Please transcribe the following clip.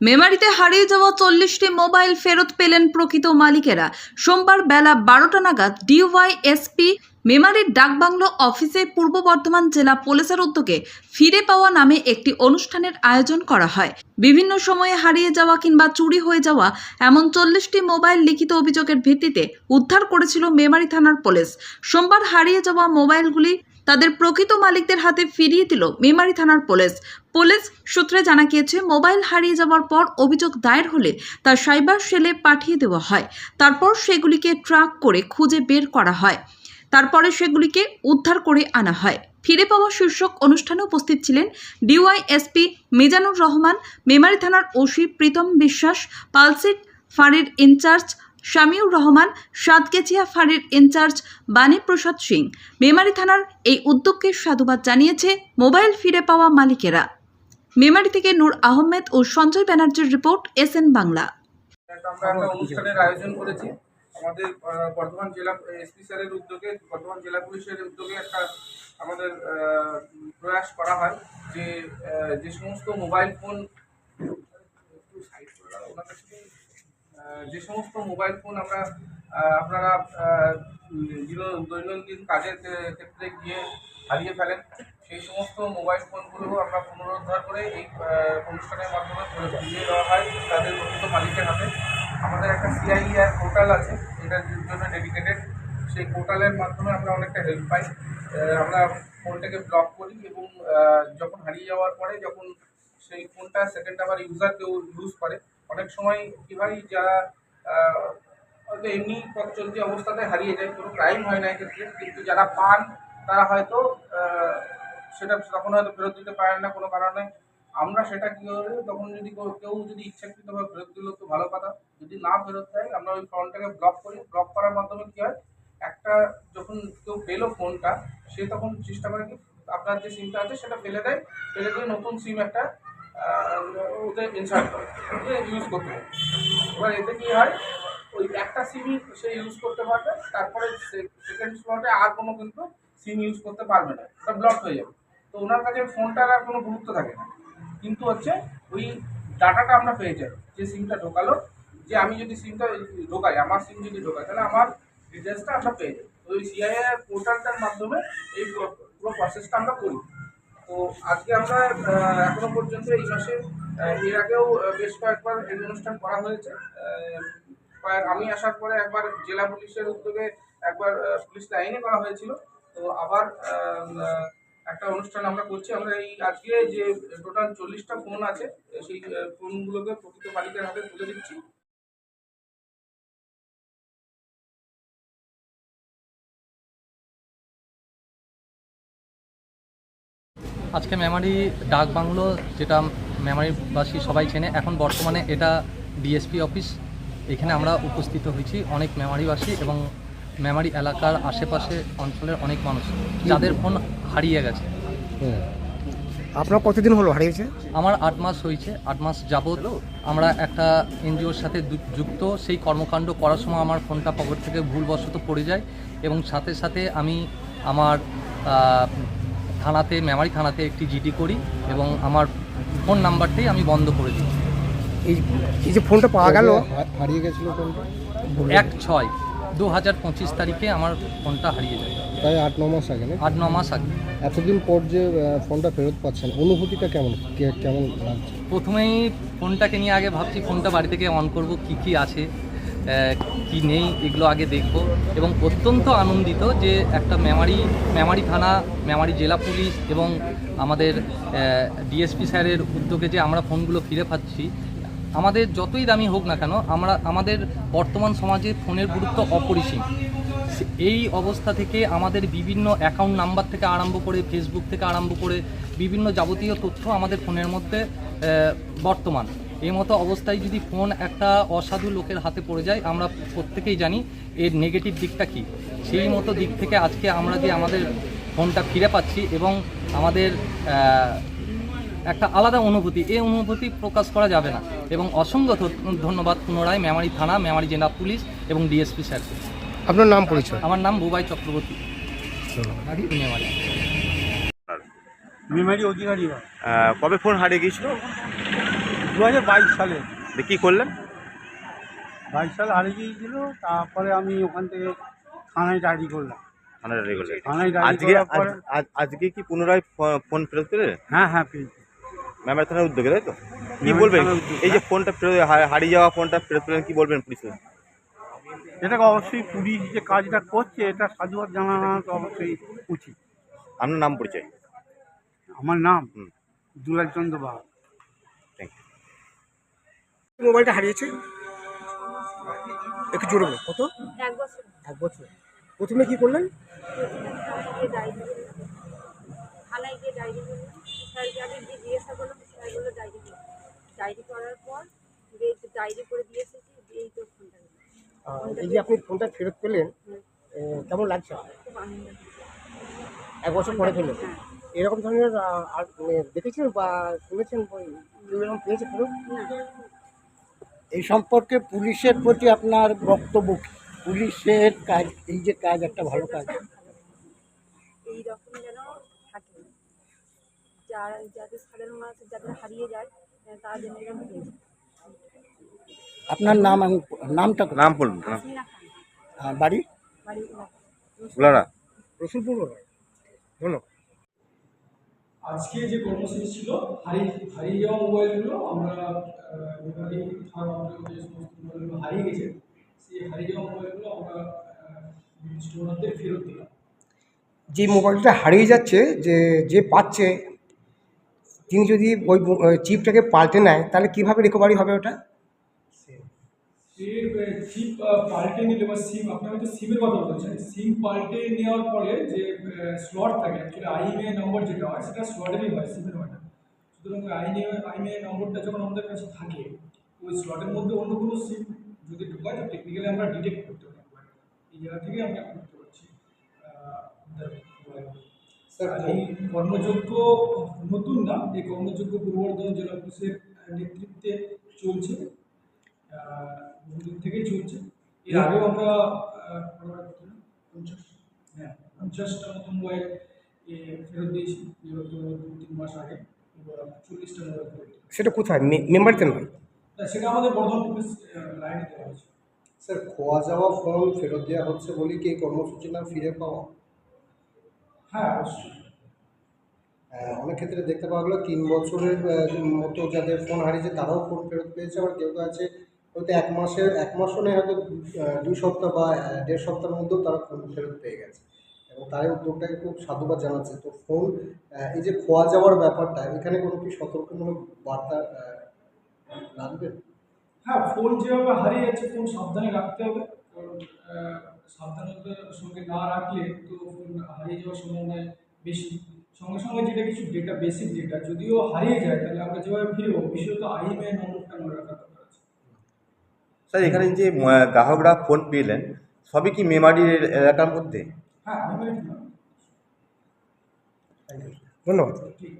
মেমারিতে হারিয়ে যাওয়া চল্লিশটি মোবাইল ফেরত পেলেন প্রকৃত মালিকেরা। সোমবার বেলা বারোটা নাগাদ ডিওয়াইএসপি মেমারির ডাকবাংলো অফিসে পূর্ব বর্ধমান জেলা পুলিশের উদ্যোগে ফিরে পাওয়া নামে একটি অনুষ্ঠানের আয়োজন করা হয়। বিভিন্ন সময়ে হারিয়ে যাওয়া কিংবা চুরি হয়ে যাওয়া এমন চল্লিশটি মোবাইল লিখিত অভিযোগের ভিত্তিতে উদ্ধার করেছিল মেমারি থানার পুলিশ। সোমবার হারিয়ে যাওয়া মোবাইলগুলি তাদের প্রকৃত মালিকদের হাতে ফিরিয়ে দিল মেমারি থানার পুলিশ। পুলিশ সূত্রে জানা গিয়েছে, মোবাইল হারিয়ে যাওয়ার পর অভিযোগ দায়ের হলে তা সাইবার সেলে পাঠিয়ে দেওয়া হয়। তারপর সেগুলিকে ট্রাক করে খুঁজে বের করা হয়। তারপরে সেগুলিকে উদ্ধার করে আনা হয়। ফিরে পাওয়া শীর্ষক অনুষ্ঠানে উপস্থিত ছিলেন ডিওয়াইএসপি মিজানুর রহমান, মেমারি থানার ওসি প্রীতম বিশ্বাস, পালসিট ফাঁড়ির ইনচার্জ শামিউর রহমান সাতকেচিয়া ফাঁড়ির ইনচার্জ বাণীপ্রসাদ সিং। মেমারি থানার এই উদ্যোগকে সাধুবাদ জানিয়েছে মোবাইল ফিরে পাওয়া মালিকেরা। মেমারি থেকে নূর আহমেদ ও সঞ্জয় ব্যানার্জির রিপোর্ট বাংলা। অনুষ্ঠানের আয়োজন করেছি। আমাদের বর্ধমান জেলা এসপি স্যারের উদ্যোগে, বর্ধমান জেলা পুলিশের উদ্যোগে একটা, আমাদের প্রয়াস করা হয় যে যে সমস্ত মোবাইল ফোন যে সমস্ত মোবাইল ফোন আমরা আপনারা দৈনন্দিন কাজের ক্ষেত্রে গিয়ে হারিয়ে ফেলেন, সেই সমস্ত মোবাইল ফোনগুলো আমরা পুনরুদ্ধার করে এই অনুষ্ঠানের মাধ্যমে দিয়ে দেওয়া হয় তাদের প্রকৃত মালিকের হাতে। আমাদের একটা সিআইআর পোর্টাল আছে, এটার জন্য ডেডিকেটেড সেই পোর্টালের মাধ্যমে আমরা অনেকটা হেল্প পাই। আমরা ফোনটাকে ব্লক করি এবং যখন হারিয়ে যাওয়ার পরে যখন সেই ফোনটা সেকেন্ড আবার ইউজার কেউ ইউজ করে অনেক সময় কি হয়, যারা হয়তো এমনি পথ চলতি অবস্থাতে হারিয়ে যায়, কোনো ক্রাইম হয় না এক্ষেত্রে, কিন্তু যারা পান, তারা হয়তো সেটা তখন হয়তো ফেরত দিতে পারেন না কোনো কারণে। আমরা সেটা কী করে, তখন যদি কেউ যদি ইচ্ছাকৃতভাবে ফেরত দিল, তো ভালো কথা। যদি না ফেরত দেয়, আমরা ওই ফোনটাকে ব্লক করি। ব্লক করার মাধ্যমে কী হয়, একটা যখন কেউ পেল ফোনটা সে তখন চেষ্টা করে কি, আপনার যে সিমটা আছে, সেটা ফেলে দেয়। ফেলে দিয়ে নতুন সিম একটা ওতে ইনসার্ট করে। ইউজ করতে হবে। এবার এতে কী হয়? ওই একটা সিমই সে ইউজ করতে পারবে, তারপরে সেকেন্ড স্লটে আর কোনো কিন্তু সিম ইউজ করতে পারবে না। ওটা ব্লক হয়ে যাবে। তো ওনার কাছে ফোনটার আর কোনো গুরুত্ব থাকে না। কিন্তু হচ্ছে ওই ডাটাটা আমরা পেয়ে যাই, যে সিমটা ঢোকালো। যে আমি যদি সিমটা ঢোকাই, আমার সিম যদি ঢোকাই, তাহলে আমার ডিটেলসটা আমরা পেয়ে যাই। ওই সিআইআর পোর্টালটার মাধ্যমে এই পুরো প্রসেসটা আমরা করি। তো আজকে আমরা এখনও পর্যন্ত এই মাসে এর আগেও বেশ কয়েকবার এই অনুষ্ঠান করা হয়েছে। আমি আসার পরে একবার জেলা পুলিশের উদ্যোগে একবার পুলিশ লাইনে করা হয়েছিল। তো আবার একটা অনুষ্ঠান আমরা করছি। আমরা এই আজকে যে টোটাল চল্লিশটা ফোন আছে, সেই ফোনগুলোকে প্রকৃত মালিকের হাতে তুলে দিচ্ছি। আজকে মেমারি ডাক বাংলো যেটা মেমারিবাসী সবাই চেনে। এখন বর্তমানে এটা ডিএসপি অফিস এখানে আমরা উপস্থিত হয়েছি অনেক মেমারিবাসী এবং মেমারি এলাকার আশেপাশে অঞ্চলের অনেক মানুষ যাদের ফোন হারিয়ে গেছে। আপনার কতদিন হলো হারিয়েছে? আমার আট মাস হয়েছে আট মাস যাবৎ আমরা একটা এনজিওর সাথে যুক্ত। সেই কর্মকাণ্ড করার সময় আমার ফোনটা পকেট থেকে ভুলবশত পড়ে যায় এবং সাথে সাথে আমি আমার থানাতে মেমারি থানাতে একটি জিডি করি এবং আমার ফোন নাম্বারটাই আমি বন্ধ করে দিই। এই এই যে ফোনটা পাওয়া গেল। হারিয়ে গেছিল ফোনটা এক ছয় দু হাজার পঁচিশ তারিখে আমার ফোনটা হারিয়ে যায়। প্রায় আট ন মাস আগে আট ন মাস আগে। এতদিন পর যে ফোনটা ফেরত পাচ্ছেন অনুভূতিটা কেমন? কেমন লাগছে? প্রথমেই ফোনটাকে নিয়ে আগে ভাবছি ফোনটা বাড়ি থেকে অন করব কি কি আছে? কি নেই, এগুলো আগে দেখব। এবং অত্যন্ত আনন্দিত যে একটা মেমারি মেমারি থানা, মেমারি জেলা পুলিশ এবং আমাদের ডিএসপি স্যারের উদ্যোগে যে আমরা ফোনগুলো ফিরে পাচ্ছি, আমাদের যতই দামি হোক না কেন, আমরা, আমাদের বর্তমান সমাজে ফোনের গুরুত্ব অপরিসীম। এই অবস্থা থেকে আমাদের বিভিন্ন অ্যাকাউন্ট নাম্বার থেকে আরম্ভ করে ফেসবুক থেকে আরম্ভ করে, বিভিন্ন যাবতীয় তথ্য আমাদের ফোনের মধ্যে বর্তমান। এই মতো অবস্থায় যদি ফোন একটা অসাধু লোকের হাতে পড়ে যায় আমরা প্রত্যেকেই জানি এর নেগেটিভ দিকটা কী। সেই মতো দিক থেকে আজকে আমরা যে আমাদের ফোনটা ফিরে পাচ্ছি এবং আমাদের একটা আলাদা অনুভূতি এই অনুভূতি প্রকাশ করা যাবে না। এবং অসংখ্য ধন্যবাদ পুনরায় মেমারি থানা মেমারি জেলা পুলিশ এবং ডিএসপি স্যারকে আপনার নাম পরিচয়? আমার নাম বুবাই চক্রবর্তী। মেমারি। মেমারি অধিকারী। কবে ফোন হারিয়ে গিয়েছিল? দু হাজার বাইশ সালে। কি করলেন? বাইশ সালে হারিয়ে গিয়েছিল তারপরে আমি ওখান থেকে থানায় ডায়েরি করলাম। থানায় ডায়েরি করলেন। থানায় ডায়েরি আজকে করার পরে আজ- আজ- আজকে কি পুনরায় ফ- ফোন ফেরত হ্যাঁ হ্যাঁ পেয়েছি। ম্যামের থানার উদ্যোগে তাই তো? কি বলবেন? থানার উদ্যোগে, এই যে ফোনটা ফেরত হা- হারিয়ে যাওয়া ফোনটা ফেরত পেলেন কি বলবেন পুলিশে এটাকে অবশ্যই পুলিশ যে কাজটা করছে এটা সাধুবাদ জানানো তো অবশ্যই উচিত। আপনার নাম পরিচয়? আমার নাম হুম। দুলাল চন্দ্র ইউ মোবাইলটা হারিয়েছে? একটু জোরে বলো। কত? এক বছর। এক বছর। প্রথমে কি করলেন? থানায় গিয়ে ডায়েরি করলাম স্যারকে আগে গিয়ে জিজ্ঞাসা করলাম স্যার বলল ডায়েরি করলাম ডায়েরি করার পর ডায়েরি করে দিয়ে এসেছি দিয়েই তো ফোনটা এই যে আপনি ফোনটা ফেরত পেলেন কেমন লাগছে। এক বছর পরে পেলেন। হ্যাঁ। এরকম ধরনের আর মানে দেখেছেন বা শুনেছেন বা কেউ এরকম পেয়েছে না। এই সম্পর্কে পুলিশের প্রতি আপনার বক্তব্য কি? পুলিশের কাজ এই যে কাজ একটা ভালো কাজ। এই রকম যেন থাকে। যারা যাদের সাধারণ মানুষ যাদের হারিয়ে যায় আহ, তারা যেন এরকম আপনার নাম আমি নামটা নাম বলুন বাড়ি? বাড়ি রসুলপুর ধন্যবাদ। আজকে যে কর্মসূচি ছিল, হারিয়ে হারিয়ে যাওয়া মোবাইলগুলো আমরা মোবাইল থার্ড অঞ্চলে যে সমস্ত মোবাইলগুলো হারিয়ে গেছে, সেই হারিয়ে যাওয়া মোবাইলগুলো আমরা স্টোনারদের ফেরত দিলাম। যে মোবাইলটা হারিয়ে যাচ্ছে, যে যে পাচ্ছে, তিনি যদি ওই চিপটাকে পাল্টে নেয়, তাহলে কীভাবে রিকভারি হবে ওটা? সে চিপ পাল্টে নিলে বা সিম আপনার হয়তো সিমের কথা বলছেন সিম পাল্টে নেওয়ার পরে যে স্লট থাকে অ্যাকচুয়ালি আইএমএ নম্বর যেটা হয় সেটা স্লটেরই হয় সিমের হয় না। সুতরাং আইএমএ আইএমএ নম্বরটা যখন আমাদের কাছে থাকে ওই স্লটের মধ্যে অন্য কোনো সিম যদি ঢোকায় তো টেকনিক্যালি আমরা ডিটেক্ট করতে পারি। এই জায়গা থেকে আমরা করতে পারছি এই কর্মযোগ্য নতুন না এই কর্মযোগ্য পূর্ব বর্ধমান জেলা পুলিশের নেতৃত্বে চলছে বহুদিন থেকেই চলছে। এর আগেও আমরা পঞ্চাশ। হ্যাঁ পঞ্চাশটা মতো মোবাইল ফেরত দিয়েছি। বিগত দু তিন মাস আগে চল্লিশটা মোবাইল ফেরত সেটা কোথায়? মেম্বারিতে নয় সেটা আমাদের বর্ধমান পুলিশ লাইনে দেওয়া হয়েছে। স্যার খোয়া যাওয়া ফোন ফেরত দেওয়া হচ্ছে বলে কি এই কর্মসূচির নাম ফিরে পাওয়া? হ্যাঁ অবশ্যই। অনেক ক্ষেত্রে দেখতে পাওয়া গেলো তিন বছরের মতো যাদের ফোন হারিয়েছে তারাও ফোন ফেরত পেয়েছে আবার কেউ কেউ আছে হয়তো এক মাসের, এক মাসও নেই হয়তো দুই সপ্তাহ বা দেড় সপ্তাহের মধ্যেও তারা ফোন ফেরত পেয়ে গেছে। এবং তার উদ্যোগটাকে খুব সাধুবাদ জানাচ্ছে। তো ফোন এই যে খোয়া যাওয়ার ব্যাপারটা, এখানে কোনো কি সতর্কমূলক বার্তা রাখবেন? হ্যাঁ ফোন যেভাবে হারিয়ে যাচ্ছে ফোন সাবধানে রাখতে হবে। কারণ সাবধানতার সঙ্গে না রাখলে তো ফোন হারিয়ে যাওয়ার সম্ভাবনা বেশি। সঙ্গে সঙ্গে যেটা কিছু ডেটা বেসিক ডেটা যদিও হারিয়ে যায়, তাহলে আমরা যেভাবে ফিরে পাবো বিশেষত আইএমআই নম্বরটা মনে আছে স্যার এখানে যে গ্রাহকরা ফোন পেলেন সবই কি মেমারির এলাকার মধ্যে? হ্যাঁ ধন্যবাদ। ঠিক।